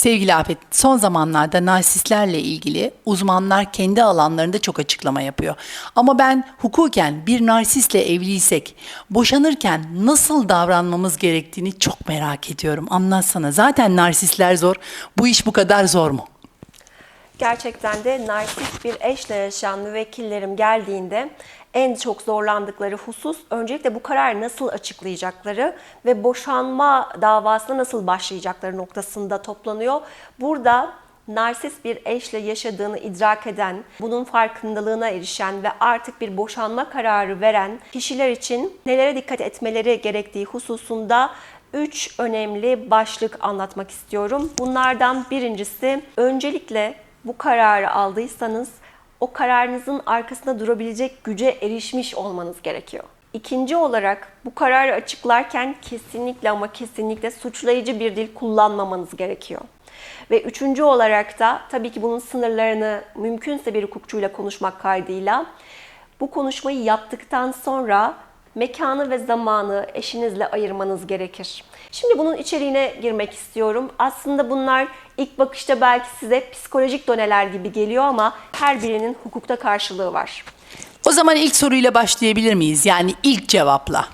Sevgili Afet, son zamanlarda narsistlerle ilgili uzmanlar kendi alanlarında çok açıklama yapıyor. Ama ben hukuken bir narsistle evliysek boşanırken nasıl davranmamız gerektiğini çok merak ediyorum. Anlatsana. Zaten narsistler zor. Bu iş bu kadar zor mu? Gerçekten de narsist bir eşle yaşayan müvekkillerim geldiğinde en çok zorlandıkları husus öncelikle bu kararı nasıl açıklayacakları ve boşanma davasına nasıl başlayacakları noktasında toplanıyor. Burada narsist bir eşle yaşadığını idrak eden, bunun farkındalığına erişen ve artık bir boşanma kararı veren kişiler için nelere dikkat etmeleri gerektiği hususunda üç önemli başlık anlatmak istiyorum. Bunlardan birincisi öncelikle bu kararı aldıysanız o kararınızın arkasında durabilecek güce erişmiş olmanız gerekiyor. İkinci olarak bu kararı açıklarken kesinlikle ama kesinlikle suçlayıcı bir dil kullanmamanız gerekiyor. Ve üçüncü olarak da tabii ki bunun sınırlarını mümkünse bir hukukçuyla konuşmak kaydıyla bu konuşmayı yaptıktan sonra mekanı ve zamanı eşinizle ayırmanız gerekir. Şimdi bunun içeriğine girmek istiyorum. Aslında bunlar ilk bakışta belki size psikolojik doneler gibi geliyor ama her birinin hukukta karşılığı var. O zaman ilk soruyla başlayabilir miyiz? Yani ilk cevapla.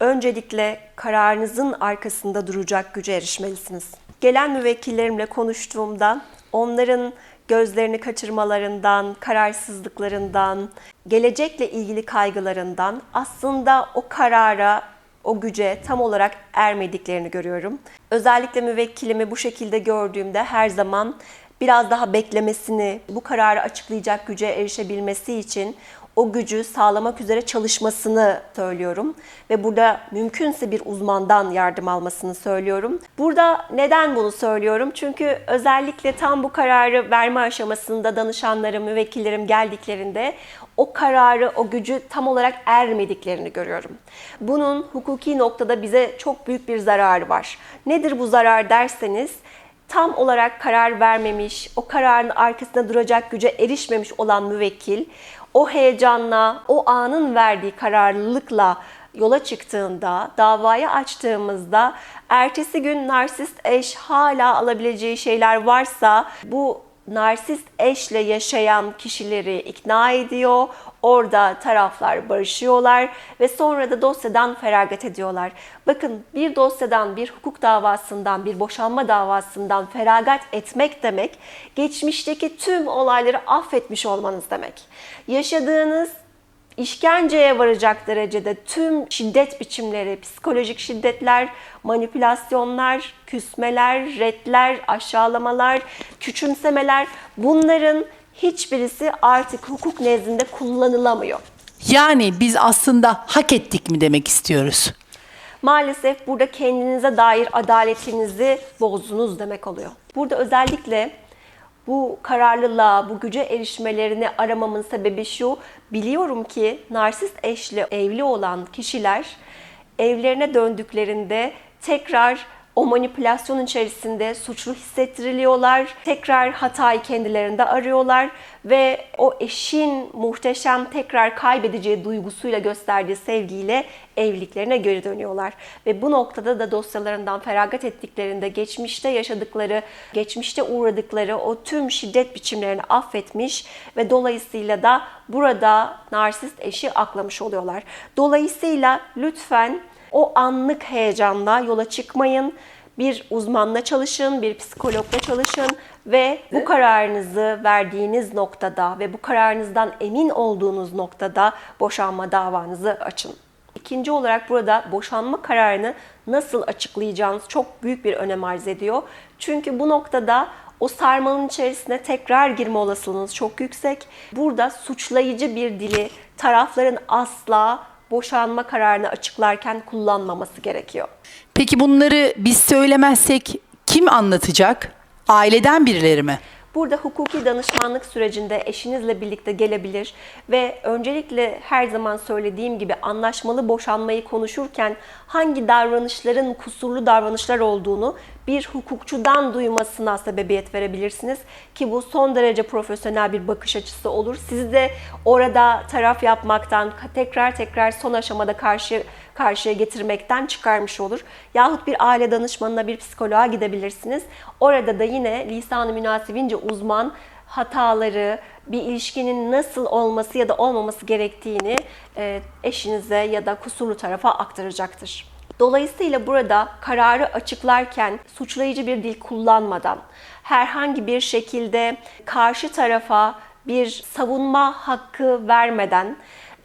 Öncelikle kararınızın arkasında duracak güce erişmelisiniz. Gelen müvekkillerimle konuştuğumda onların gözlerini kaçırmalarından, kararsızlıklarından, gelecekle ilgili kaygılarından aslında o karara, o güce tam olarak ermediklerini görüyorum. Özellikle müvekkilimi bu şekilde gördüğümde her zaman biraz daha beklemesini, bu kararı açıklayacak güce erişebilmesi için o gücü sağlamak üzere çalışmasını söylüyorum ve burada mümkünse bir uzmandan yardım almasını söylüyorum. Burada neden bunu söylüyorum? Çünkü özellikle tam bu kararı verme aşamasında danışanlarım, müvekkillerim geldiklerinde o kararı, o gücü tam olarak ermediklerini görüyorum. Bunun hukuki noktada bize çok büyük bir zararı var. Nedir bu zarar derseniz, tam olarak karar vermemiş, o kararın arkasında duracak güce erişmemiş olan müvekkil o heyecanla, o anın verdiği kararlılıkla yola çıktığında, davayı açtığımızda ertesi gün narsist eş hala alabileceği şeyler varsa bu narsist eşle yaşayan kişileri ikna ediyor. Orada taraflar barışıyorlar ve sonra da dosyadan feragat ediyorlar. Bakın bir dosyadan, bir hukuk davasından, bir boşanma davasından feragat etmek demek geçmişteki tüm olayları affetmiş olmanız demek. Yaşadığınız işkenceye varacak derecede tüm şiddet biçimleri, psikolojik şiddetler, manipülasyonlar, küsmeler, retler, aşağılamalar, küçümsemeler bunların hiçbirisi artık hukuk nezdinde kullanılamıyor. Yani biz aslında hak ettik mi demek istiyoruz? Maalesef burada kendinize dair adaletinizi bozdunuz demek oluyor. Burada özellikle bu kararlılığa, bu güce erişmelerini aramamın sebebi şu. Biliyorum ki narsist eşli evli olan kişiler evlerine döndüklerinde tekrar o manipülasyon içerisinde suçlu hissettiriliyorlar. Tekrar hatayı kendilerinde arıyorlar ve o eşin muhteşem tekrar kaybedeceği duygusuyla gösterdiği sevgiyle evliliklerine geri dönüyorlar. Ve bu noktada da dosyalarından feragat ettiklerinde geçmişte yaşadıkları, geçmişte uğradıkları o tüm şiddet biçimlerini affetmiş ve dolayısıyla da burada narsist eşi aklamış oluyorlar. Dolayısıyla lütfen o anlık heyecanla yola çıkmayın. Bir uzmanla çalışın, bir psikologla çalışın ve bu kararınızı verdiğiniz noktada ve bu kararınızdan emin olduğunuz noktada boşanma davanızı açın. İkinci olarak burada boşanma kararını nasıl açıklayacağınız çok büyük bir önem arz ediyor. Çünkü bu noktada o sarmalın içerisine tekrar girme olasılığınız çok yüksek. Burada suçlayıcı bir dili tarafların asla boşanma kararını açıklarken kullanmaması gerekiyor. Peki bunları biz söylemezsek kim anlatacak? Aileden birileri mi? Burada hukuki danışmanlık sürecinde eşinizle birlikte gelebilir ve öncelikle her zaman söylediğim gibi anlaşmalı boşanmayı konuşurken hangi davranışların kusurlu davranışlar olduğunu bir hukukçudan duymasına sebebiyet verebilirsiniz ki bu son derece profesyonel bir bakış açısı olur. Sizi de orada taraf yapmaktan tekrar tekrar son aşamada karşı karşıya getirmekten çıkarmış olur. Yahut bir aile danışmanına, bir psikoloğa gidebilirsiniz. Orada da yine lisan-ı münasibince uzman hataları, bir ilişkinin nasıl olması ya da olmaması gerektiğini e, eşinize ya da kusurlu tarafa aktaracaktır. Dolayısıyla burada kararı açıklarken suçlayıcı bir dil kullanmadan, herhangi bir şekilde karşı tarafa bir savunma hakkı vermeden,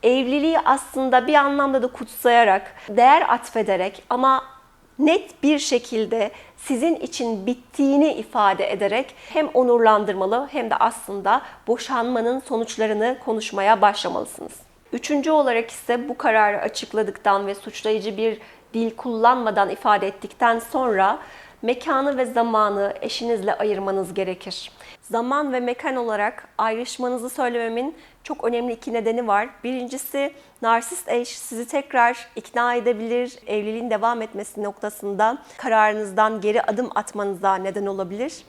evliliği aslında bir anlamda da kutsayarak, değer atfederek ama net bir şekilde sizin için bittiğini ifade ederek hem onurlandırmalı hem de aslında boşanmanın sonuçlarını konuşmaya başlamalısınız. Üçüncü olarak ise bu kararı açıkladıktan ve suçlayıcı bir dil kullanmadan ifade ettikten sonra mekanı ve zamanı eşinizle ayırmanız gerekir. Zaman ve mekan olarak ayrışmanızı söylememin çok önemli iki nedeni var. Birincisi narsist eş sizi tekrar ikna edebilir, evliliğin devam etmesi noktasında kararınızdan geri adım atmanıza neden olabilir.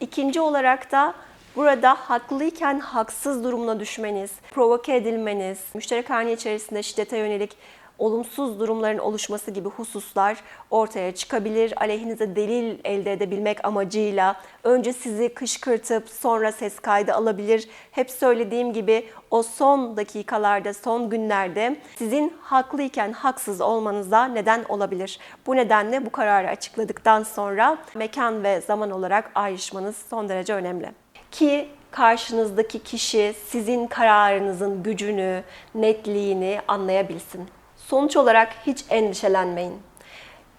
İkinci olarak da Burada haklıyken haksız durumuna düşmeniz, provoke edilmeniz, müşterek hane içerisinde şiddete yönelik olumsuz durumların oluşması gibi hususlar ortaya çıkabilir. Aleyhinize delil elde edebilmek amacıyla önce sizi kışkırtıp sonra ses kaydı alabilir. Hep söylediğim gibi o son dakikalarda, son günlerde sizin haklıyken haksız olmanıza neden olabilir. Bu nedenle bu kararı açıkladıktan sonra mekan ve zaman olarak ayrışmanız son derece önemli ki karşınızdaki kişi sizin kararınızın gücünü, netliğini anlayabilsin. Sonuç olarak hiç endişelenmeyin.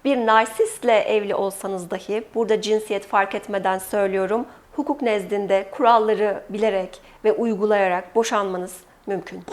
Bir narsistle evli olsanız dahi burada cinsiyet fark etmeden söylüyorum. Hukuk nezdinde kuralları bilerek ve uygulayarak boşanmanız mümkün.